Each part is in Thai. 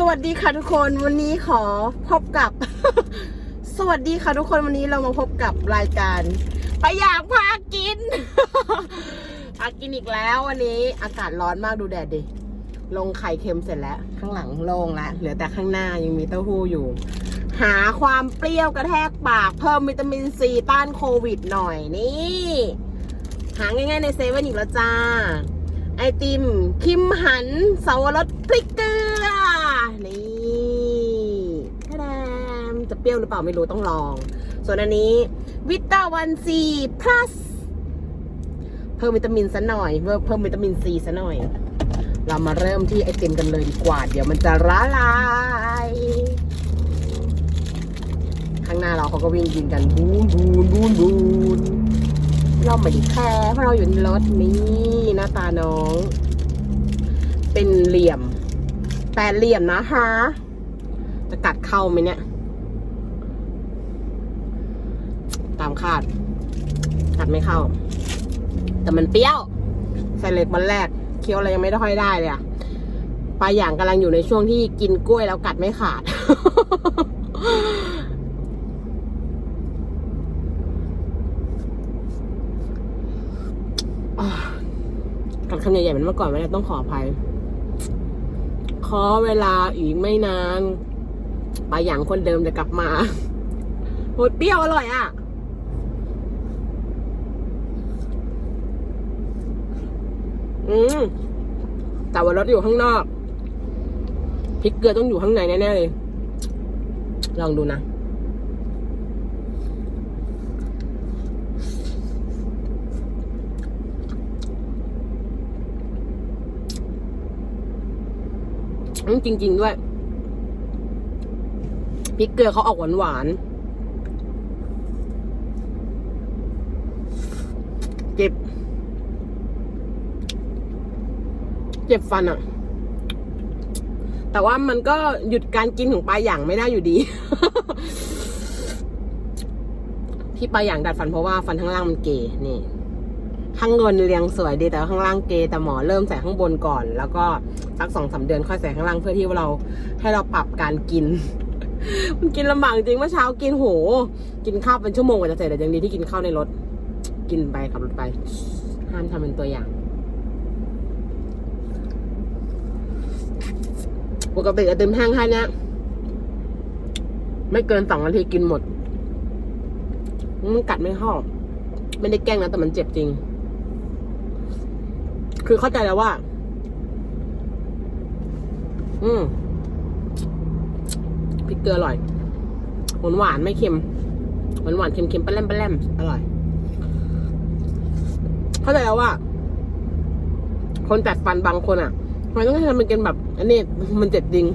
สวัสดีค่ะทุกคนวันนี้ขอพบกับ สวัสดีค่ะทุกคนวันนี้เรามาพบกับรายการไปอยากพากินพากินอีกแล้ววันนี้อากาศร้อนมากดูแดดดิลงไข่เค็มเสร็จแล้ว ข้างหลังโล่งแล้วเหลือแต่ข้างหน้ายังมีเต้าหู้อยู่ หาความเปรี้ยวกระแทกปากเพิ่มวิตามินซีต้านโควิดหน่อยนี่ หาง่ายๆในเซเว่นอีกแล้วจ้า ไอติมคิมหันสาวรสพริกเกลือ นี่ทะดามจะ เปรี้ยวหรือเปล่าไม่รู้ต้องลอง ส่วนอันนี้วิตาวันซีพลัสเพิ่มวิตามินซะหน่อยเพิ่มเพิ่มวิตามินซีซะหน่อย เรามาเริ่มที่ไอติมกันเลยดีกว่า เดี๋ยวมันจะละลายข้างหน้าเราเขาก็วิ่งกินกันบูนบูนบูนบูนเราไม่ได้แคร์เพราะเราอยู่ในรถนี่หน้าตาน้อง เป็นเหลี่ยมแปดเหลี่ยมนะฮะจะกัดเข้าไหมเนี่ย ตามคาดกัดไม่เข้า แต่มันเปรี้ยว ใส่เหล็กมันแรก เคี้ยวอะไรยังไม่ได้ค่อยได้เลยอะปลาอย่างกำลังอยู่ในช่วงที่กินกล้วยแล้วกัดไม่ขาด กัดคำใหญ่ๆเหมือนเมื่อก่อนไม่ได้ต้องขออภัย ขอเวลาอีกไม่นานปลาอย่างคนเดิมจะกลับมาโหดเปรี้ยวอร่อยอะ อืมแต่ว่ารสอยู่ข้างนอกพริกเกลือต้องอยู่ข้างในแน่ๆเลย ลองดูนะอืจริง ๆ ด้วยพริกเกลือเขาออกหวานหวานๆเจ็บ เจ็บฟันอะแต่ว่ามันก็หยุดการกินของปลาอย่างไม่ได้อยู่ดี ที่ปลาอย่างดัดฟันเพราะว่าฟันข้างล่างมันเกยนี่ข้างบนเรียงสวยดีแต่ว่าข้างล่างเกยแต่หมอเริ่มใส่ข้างบนก่อน แล้วก็สักสองสามเดือนค่อยใส่ข้างล่างเพื่อที่ว่าเราให้เราปรับการกิน มันกินลำบากจริงเมื่อเช้ากินโห กินข้าวเป็นชั่วโมงกว่าจะเสร็จแต่ยังดีที่กินข้าวในรถ กินไปขับรถไป ห้ามทำเป็นตัวอย่าง ปกติไอติมแห้งแค่เนี้ยไม่เกินสองนาทีกินหมดมันกัดไม่เข้าไม่ได้แกล้งนะ แต่มันเจ็บจริง คือเข้าใจแล้วว่า อืมพริกเกลืออร่อย หวานหวานไม่เค็ม หวานหวานเค็มเค็มปลาแรมปลาแรมอร่อย เข้าใจแล้วว่า คนจัดฟันบางคนอะำไมต้องให้ทำมันกันแบบ อันนี้มันเจ็บจริง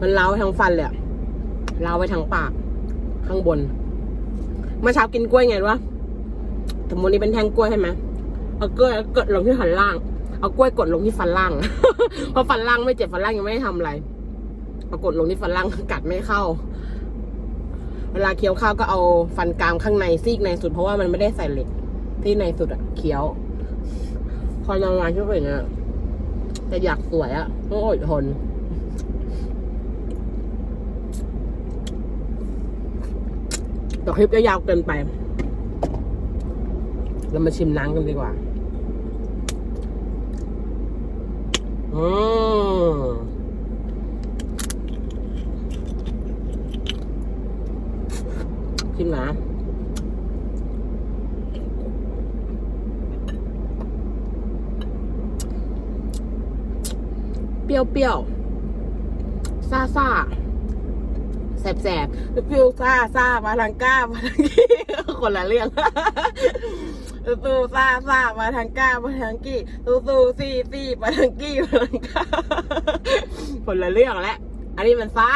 มันเล้าทั้งฟันเลยอะเล้าไปทั้งปาก ข้างบน เมื่อเช้ากินกล้วยไงวะสมมตินี้เป็นแท่งกล้วยใช่ไหมเอากล้วยกดลงที่ฟันล่าง เอากล้วยกดลงที่ฟันล่าง เพราะฟันล่างไม่เจ็บฟันล่างยังไม่ได้ทำอะไร เอากดลงที่ฟันล่างกัดไม่เข้า เวลาเคี้ยวข้าวก็เอาฟันกรามข้างในซีกในสุดเพราะว่ามันไม่ได้ใส่เหล็กที่ในสุดอะเคี้ยว พอนอนมาช่วยอย่างเงี้ยแต่อยากสวยอะต้องอดทนแต่คลิปจะยาวเกินไป เรามาชิมน้ำกันดีกว่า อืมชิมนะ รี้ยวเปรี้ยวซาซาแสบแสบเปรี้ยวซาซามาทางก้ามาทางกี้คนละเรื่องตู้ซาซามาทางก้ามาทางกี้ตู้ตู้ซี่ซี่มาทางกี้มาทางก้าคนละเรื่องแล้วอันนี้มันซา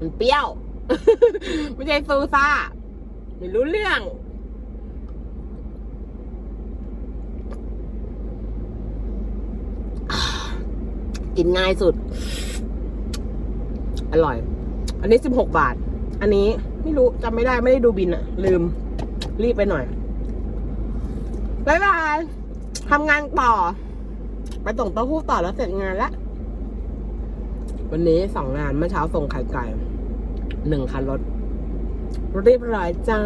มันเปรี้ยว ไม่ใช่ซูซ่าไม่รู้เรื่อง กินง่ายสุด อร่อย อันนี้สิบหกบาท อันนี้ไม่รู้จำไม่ได้ไม่ได้ดูบินอะลืม รีบไปหน่อยบ๊ายบายทำงานต่อ ไปส่งเต้าหู้ต่อแล้วเสร็จงานแล้ววันนี้สองงานเมื่อเช้าส่งไข่ไก่หนึ่งคันรถเรียบร้อยจ้า